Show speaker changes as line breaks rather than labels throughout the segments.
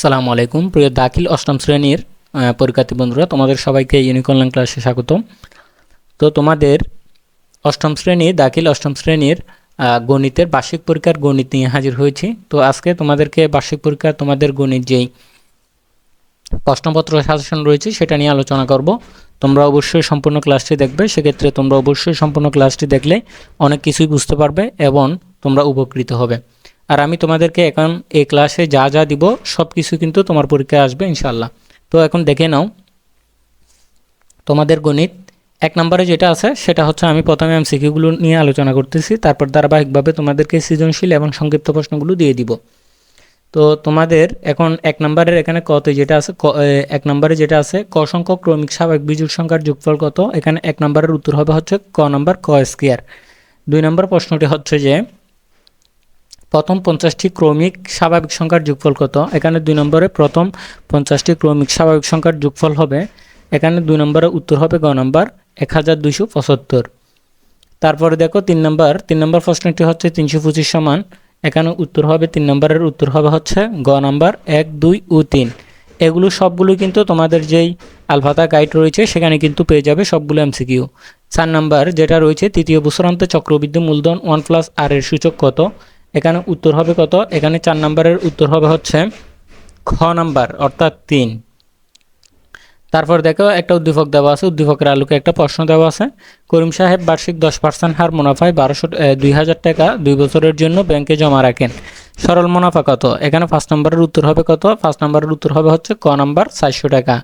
সালামু আলাইকুম। প্রিয় দাখিল অষ্টম শ্রেণির পরীক্ষার্থী বন্ধুরা, তোমাদের সবাইকে ইউনিকর্ন ক্লাসে স্বাগত তো তোমাদের অষ্টম শ্রেণি, দাখিল অষ্টম শ্রেণির গণিতের বার্ষিক পরীক্ষার গণিত নিয়ে হাজির হয়েছি। তো আজকে তোমাদেরকে বার্ষিক পরীক্ষা তোমাদের গণিত যেই প্রশ্নপত্র সাজেশন রয়েছে, সেটা নিয়ে আলোচনা করব। তোমরা অবশ্যই সম্পূর্ণ ক্লাসটি দেখবে। সেক্ষেত্রে তোমরা অবশ্যই সম্পূর্ণ ক্লাসটি দেখলে অনেক কিছুই বুঝতে পারবে এবং তোমরা উপকৃত হবে। আর আমি তোমাদেরকে এখন এই ক্লাসে যা যা দিব সব কিছু কিন্তু তোমার পরীক্ষায় আসবে ইনশাল্লাহ তো এখন দেখে নাও, তোমাদের গণিত। এক নম্বরে যেটা আছে, সেটা হচ্ছে আমি প্রথমে এমসিকিউগুলো নিয়ে আলোচনা করতেছি, তারপর ধারাবাহিকভাবে তোমাদেরকে সৃজনশীল এবং সংক্ষিপ্ত প্রশ্নগুলো দিয়ে দিব। তো তোমাদের এখন এক নম্বরের এখানে কত যেটা আছে এক নম্বরে যেটা আছে, ক সংখ্যক ক্রমিক স্বাভাবিক বিজোড় সংখ্যার যোগফল কত? এখানে এক নম্বরের উত্তর হবে হচ্ছে ক নম্বর ক স্কোয়ার। দুই নম্বর প্রশ্নটি হচ্ছে যে প্রথম পঞ্চাশটি ক্রমিক স্বাভাবিক সংখ্যার যোগফল কত? এখানে দুই নম্বরে প্রথম পঞ্চাশটি ক্রমিক স্বাভাবিক সংখ্যার যোগফল হবে, এখানে দুই নম্বরে উত্তর হবে গ নম্বর, এক হাজার দুইশো পঁচাত্তর। তারপরে দেখো তিন নম্বর তিন নম্বর প্রশ্নটি হচ্ছে তিনশো পঁচিশ সমান, এখানে উত্তর হবে, তিন নম্বরের উত্তর হবে হচ্ছে গ নম্বর, এক, দুই ও তিন। এগুলো সবগুলো কিন্তু তোমাদের যেই আলফাতা গাইড রয়েছে, সেখানে কিন্তু পেয়ে যাবে সবগুলো এমসিকিউ। চার নাম্বার, যেটা রয়েছে, তৃতীয় বছরান্তে চক্রবৃদ্ধি মূলধন ওয়ান প্লাস আর এর সূচক কত? এখানে উত্তর হবে কত? এখানে চার নাম্বারের উত্তর হবে হচ্ছে খ নাম্বার, অর্থাৎ তিন। তারপর দেখো, একটা উদ্দীপক দেওয়া আছে, উদ্দীপকের আলোকে একটা প্রশ্ন দেওয়া আছে। করিম সাহেব বার্ষিক দশ পার্সেন্ট হার মুনাফায় বারোশো দুই হাজার টাকা দুই বছরের জন্য ব্যাংকে জমা রাখেন। সরল মুনাফা কত? এখানে ফার্স্ট নাম্বারের উত্তর হবে কত? ফার্স্ট নাম্বারের উত্তর হবে হচ্ছে ক নাম্বার, চারশো টাকা।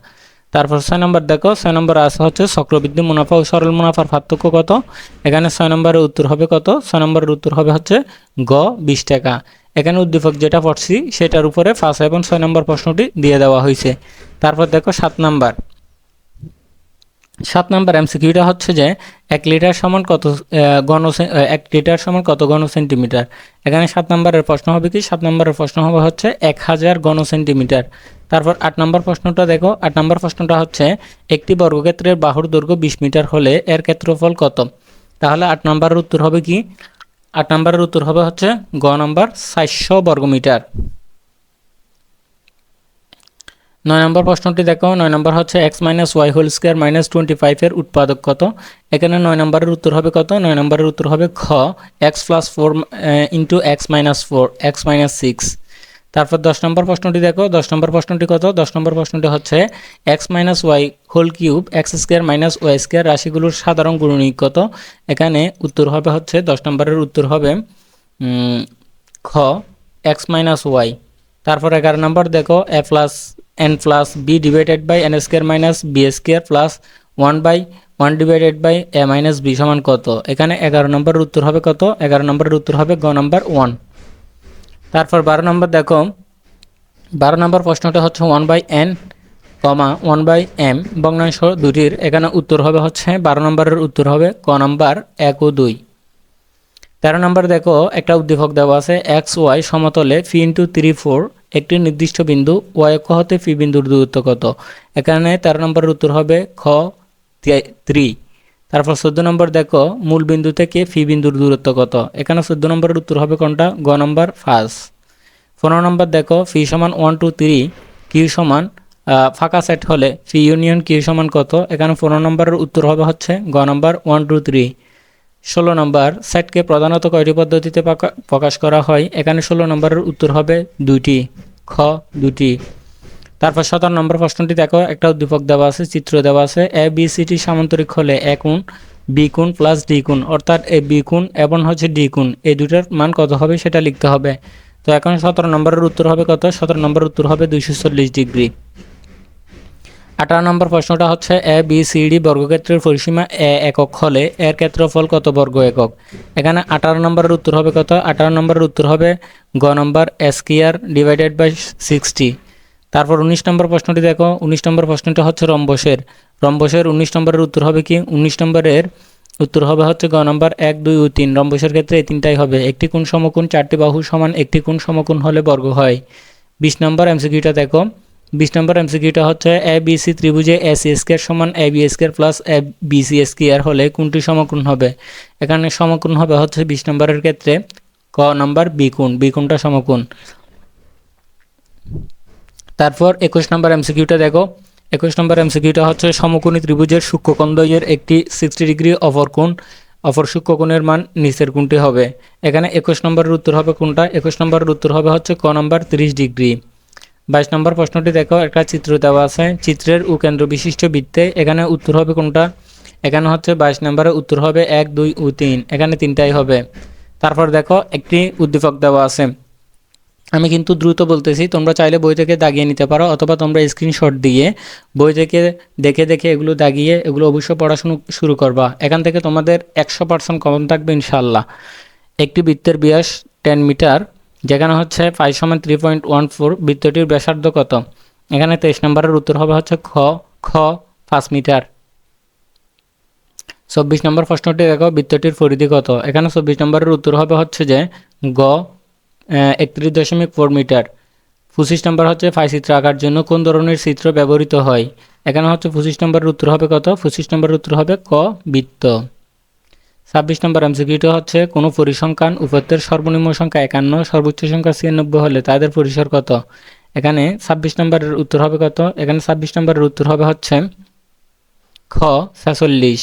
তারপর ছয় নম্বর দেখো, ছয় নম্বর আছে হচ্ছে চক্রবৃদ্ধি মুনাফা ও সরল মুনাফার পার্থক্য কত? এখানে ছয় নম্বরের উত্তর হবে কত? ছয় নম্বরের উত্তর হবে হচ্ছে গ, বিশ টাকা। এখানে উদ্দীপক যেটা পড়ছি, সেটার উপরে ফার্স্ট এবং ছয় নম্বর প্রশ্নটি দিয়ে দেওয়া হয়েছে। তারপর দেখো সাত নম্বর। সাত নাম্বার এমসিকিউটা হচ্ছে যে এক লিটার সমান কত ঘন এক লিটার সমান কত ঘন সেন্টিমিটার? এখানে সাত নম্বরের প্রশ্ন হবে কি? সাত নম্বরের প্রশ্ন হবে হচ্ছে এক হাজার ঘন সেন্টিমিটার। তারপর আট নম্বর প্রশ্নটা দেখো। আট নম্বর প্রশ্নটা হচ্ছে, একটি বর্গক্ষেত্রের বাহুর দৈর্ঘ্য বিশ মিটার হলে এর ক্ষেত্রফল কত? তাহলে আট নম্বরের উত্তর হবে কি? আট নম্বরের উত্তর হবে হচ্ছে গ নম্বর চারশো বর্গমিটার নয় নম্বর প্রশ্নটি দেখো। নয় নম্বর হচ্ছে x minus y whole square minus twenty ফাইভের উৎপাদক কত? এখানে নয় নম্বরের উত্তর হবে কত? নয় নম্বরের উত্তর হবে খ। X plus four into x minus four, x minus six. তারপর দশ নম্বর প্রশ্নটি দেখো, দশ নম্বর প্রশ্নটি কত? দশ নম্বর প্রশ্নটি হচ্ছে x minus y whole cube x square minus y square রাশিগুলোর সাধারণ গুণনীয়ক কত? এখানে উত্তর হবে হচ্ছে, দশ নম্বরের উত্তর হবে খ এক্স মাইনাস ওয়াই তারপর এগারো নম্বর দেখো a plus n plus b divided by n square minus b square plus one by one divided by a minus b সমান কত? এখানে এগারো নম্বরের উত্তর হবে কত? এগারো নম্বরের উত্তর হবে গ নম্বর ওয়ান তারপর বারো নম্বর দেখো, বারো নম্বর প্রশ্নটা হচ্ছে one by n comma one by m ভগ্নাংশ দুটির এখানে উত্তর হবে হচ্ছে, বারো নম্বরের উত্তর হবে ক নম্বর, এক ও দুই। তেরো নম্বর দেখো, একটা উদ্দীপক দেওয়া আছে এক্স ওয়াই সমতলে ফি ইন্টু থ্রি ফোর একটি নির্দিষ্ট বিন্দু ওয়াই অক্ষ হতে ফি বিন্দুর দূরত্ব কত? এখানে তেরো নম্বরের উত্তর হবে খ থ্রি তারপর চোদ্দ নম্বর দেখো, মূল বিন্দু থেকে ফি বিন্দুর দূরত্ব কত? এখানে চোদ্দ নম্বরের উত্তর হবে কোনটা? গ নম্বর ফার্স্ট পনেরো নম্বর দেখো, ফি সমান ওয়ান টু থ্রি কিউ সমান ফাঁকা সেট হলে ফি ইউনিয়ন কিউ সমান কত? এখানে পনেরো নম্বরের উত্তর হবে হচ্ছে গ নম্বর ওয়ান টু থ্রি ষোলো নম্বর, সেটকে প্রধানত কয়টি পদ্ধতিতে প্রকাশ করা হয়? এখানে ষোলো নম্বরের উত্তর হবে দুইটি, খ দুটি তারপর সতেরো নম্বর প্রশ্নটি দেখো, একটা উদ্দীপক দেওয়া আছে, চিত্র দেওয়া আছে এ বি সিটি সামান্তরিক হলে এ কোণ বি কোণ প্লাস ডি কোণ, অর্থাৎ এ বি কোণ এবং হচ্ছে ডি কোণ, এই দুটার মান কত হবে সেটা লিখতে হবে। তো এখন সতেরো নম্বরের উত্তর হবে কত? সতেরো নম্বরের উত্তর হবে দুইশো চল্লিশ ডিগ্রি। আঠারো নম্বর প্রশ্নটা হচ্ছে এ বি সি ডি বর্গক্ষেত্রের পরিসীমা এ একক হলে এর ক্ষেত্রফল কত বর্গ একক? এখানে আঠারো নম্বরের উত্তর হবে কত? আঠারো নম্বরের উত্তর হবে গ number square divided by sixty তারপর উনিশ নম্বর প্রশ্নটি দেখো। উনিশ নম্বর প্রশ্নটি হচ্ছে রম্বসের রম্বসের উনিশ নম্বরের উত্তর হবে কি? উনিশ নম্বরের উত্তর হবে হচ্ছে গ নম্বর এক, দুই ও তিন। রম্বসের ক্ষেত্রে এই তিনটাই হবে। একটি কোণ সমকোণ, চারটি বাহু সমান, একটি কোণ সমকোণ হলে বর্গ হয়। বিশ নম্বর এমসিকিউটা দেখো। বিশ নম্বর এমসিকিউটা হচ্ছে এ, বি, সি ত্রিভুজে এ, সি স্কোয়ার সমান a, b square plus a, b, c square হলে কোনটি সমকোণ হবে। এখানে সমকোণ হবে হচ্ছে বিশ নম্বরের ক্ষেত্রে ক নম্বর বি কোণ। বি কোণটা সমকোণ। তারপর একুশ নম্বর এমসিকিউটা দেখো। একুশ নম্বর এমসিকিউটা হচ্ছে সমকোণী ত্রিভুজের সূক্ষ্মকোণদ্বয়ের একটি সিক্সটি ডিগ্রি অপর কোণ। অপর সূক্ষ্মকোণের মান নিচের কোণটি হবে। এখানে একুশ নম্বরের উত্তর হবে কোনটা একুশ নম্বরের উত্তর হবে হচ্ছে ক নম্বর তিরিশ ডিগ্রি। বাইশ নম্বর প্রশ্নটি দেখো, একটা চিত্র দেওয়া আছে। চিত্রের ও কেন্দ্র বিশিষ্ট বৃত্তে এখানে উত্তর হবে কোনটা এখানে হচ্ছে বাইশ নম্বরের উত্তর হবে এক, দুই ও তিন। এখানে তিনটাই হবে। তারপর দেখো, একটি উদ্দীপক দেওয়া আছে। আমি কিন্তু দ্রুত বলতেছি, তোমরা চাইলে বই থেকে দাগিয়ে নিতে পারো অথবা তোমরা স্ক্রিনশট দিয়ে বই থেকে দেখে দেখে এগুলো দাগিয়ে এগুলো অবশ্যই পড়াশুনো শুরু করবা। এখান থেকে তোমাদের একশো পার্সেন্ট কমন থাকবে ইনশাল্লাহ একটি বৃত্তের ব্যাস টেন মিটার, যেখানে হচ্ছে ফাইভ সমান থ্রি পয়েন্ট ওয়ান ফোর বৃত্তটির ব্যাসার্ধ কত? এখানে তেইশ নম্বরের উত্তর হবে হচ্ছে খ খ পাঁচ মিটার। চব্বিশ নম্বর প্রশ্নটি দেখো, বৃত্তটির পরিধি কত? এখানে চব্বিশ নম্বরের উত্তর হবে হচ্ছে যে গ একত্রিশ দশমিক ফোর মিটার। পঁচিশ নম্বর হচ্ছে ফাই চিত্র আঁকার জন্য কোন ধরনের চিত্র ব্যবহৃত হয়? এখানে হচ্ছে পঁচিশ নম্বরের উত্তর হবে কত? পঁচিশ নম্বরের উত্তর হবে ক বৃত্ত। ছাব্বিশ নম্বর এমসিকিউটা হচ্ছে কোনো পরিসংখ্যান উপত্যের সর্বনিম্ন সংখ্যা একান্ন, সর্বোচ্চ সংখ্যা ছিয়ানব্বই হলে তাদের পরিসর কত? এখানে ছাব্বিশ নম্বরের উত্তর হবে কত? এখানে ছাব্বিশ নম্বরের উত্তর হবে হচ্ছে খ, ছেচল্লিশ।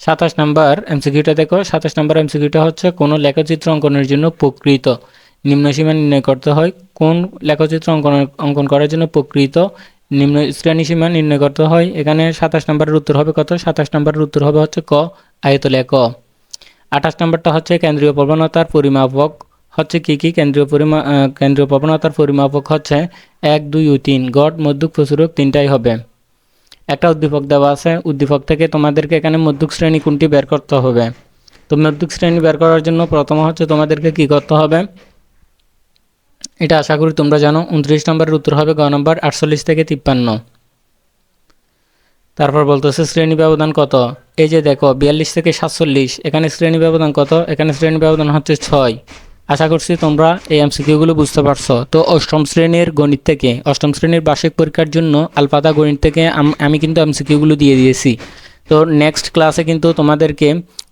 সাতাশ নম্বর এমসিকিউটা দেখো। সাতাশ নম্বর এমসিকিউটা হচ্ছে কোনো লেখচিত্র অঙ্কনের জন্য প্রকৃত। নিম্নসীমা নির্ণয় করতে হয় কোন লেখচিত্র অঙ্কন অঙ্কন করার জন্য প্রকৃত। নিম্ন শ্রেণীসীমা নির্ণয় করতে হয়। এখানে সাতাশ নম্বরের উত্তর হবে কত? সাতাশ নম্বরের উত্তর হবে হচ্ছে ক। আয়তলে ক আঠাশ নম্বরটা হচ্ছে কেন্দ্রীয় প্রবণতার পরিমাপক। হচ্ছে কি কি? কেন্দ্রীয় পরিমা কেন্দ্রীয় প্রবণতার পরিমাপক হচ্ছে এক, দুই ও তিন। গড়, মধ্যক, প্রচুরক তিনটাই হবে। একটা উদ্দীপক দেওয়া আছে, উদ্দীপক থেকে তোমাদেরকে এখানে মধ্যক শ্রেণি কোনটি বের করতে হবে? তো মধ্যক শ্রেণি বের করার জন্য প্রথম হচ্ছে তোমাদেরকে কি করতে হবে? এটা আশা করি তোমরা জানো, উনত্রিশ নম্বরের উত্তর হবে গ নম্বর আটচল্লিশ থেকে তিপ্পান্ন। তারপর বলতেছে শ্রেণি ব্যবধান কত? এই যে দেখো, বিয়াল্লিশ থেকে সাতচল্লিশ, এখানে শ্রেণি ব্যবধান কত? এখানে শ্রেণি ব্যবধান হচ্ছে ছয়। আশা করছি তোমরা এই এমসিকিউগুলো বুঝতে পারছ। তো অষ্টম শ্রেণির গণিত থেকে, অষ্টম শ্রেণির বার্ষিক পরীক্ষার জন্য আলপাতা গণিত থেকে আম- কিন্তু এমসিকিউগুলো দিয়ে দিয়েছি। তো নেক্সট ক্লাসে কিন্তু তোমাদেরকে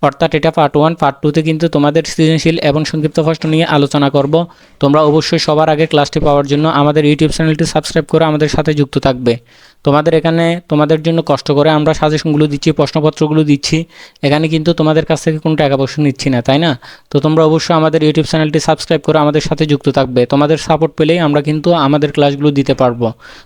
অর্থাৎ এটা পার্ট ওয়ান পার্ট টুতে কিন্তু তোমাদের সৃজনশীল এবং সংক্ষিপ্ত প্রশ্ন নিয়ে আলোচনা করব। তোমরা অবশ্যই সবার আগে ক্লাসটি পাওয়ার জন্য আমাদের ইউটিউব চ্যানেলটি সাবস্ক্রাইব করে আমাদের সাথে যুক্ত থাকবে। তোমাদের এখানে তোমাদের জন্য কষ্ট করে আমরা সাজেশনগুলো দিচ্ছি প্রশ্নপত্রগুলো দিচ্ছি। এখানে কিন্তু তোমাদের কাছ থেকে কোনো টাকা পয়সা নিচ্ছি না, তাই না? তো তোমরা অবশ্যই আমাদের ইউটিউব চ্যানেলটি সাবস্ক্রাইব করে আমাদের সাথে যুক্ত থাকবে। তোমাদের সাপোর্ট পেলেই আমরা কিন্তু আমাদের ক্লাসগুলো দিতে পারব।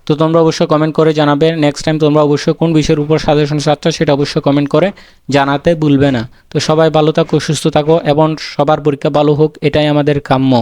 তো তোমরা অবশ্যই কমেন্ট করে জানাবে। নেক্সট টাইম তোমরা অবশ্যই কোন বিষয়ের উপর সাজেশন চাচ্ছ সেটা অবশ্যই কমেন্ট করে, জানাতে ভুলবে না। তো সবাই ভালো থাকো, সুস্থ থাকো এবং সবার পরীক্ষা ভালো হোক, এটাই আমাদের কাম্য।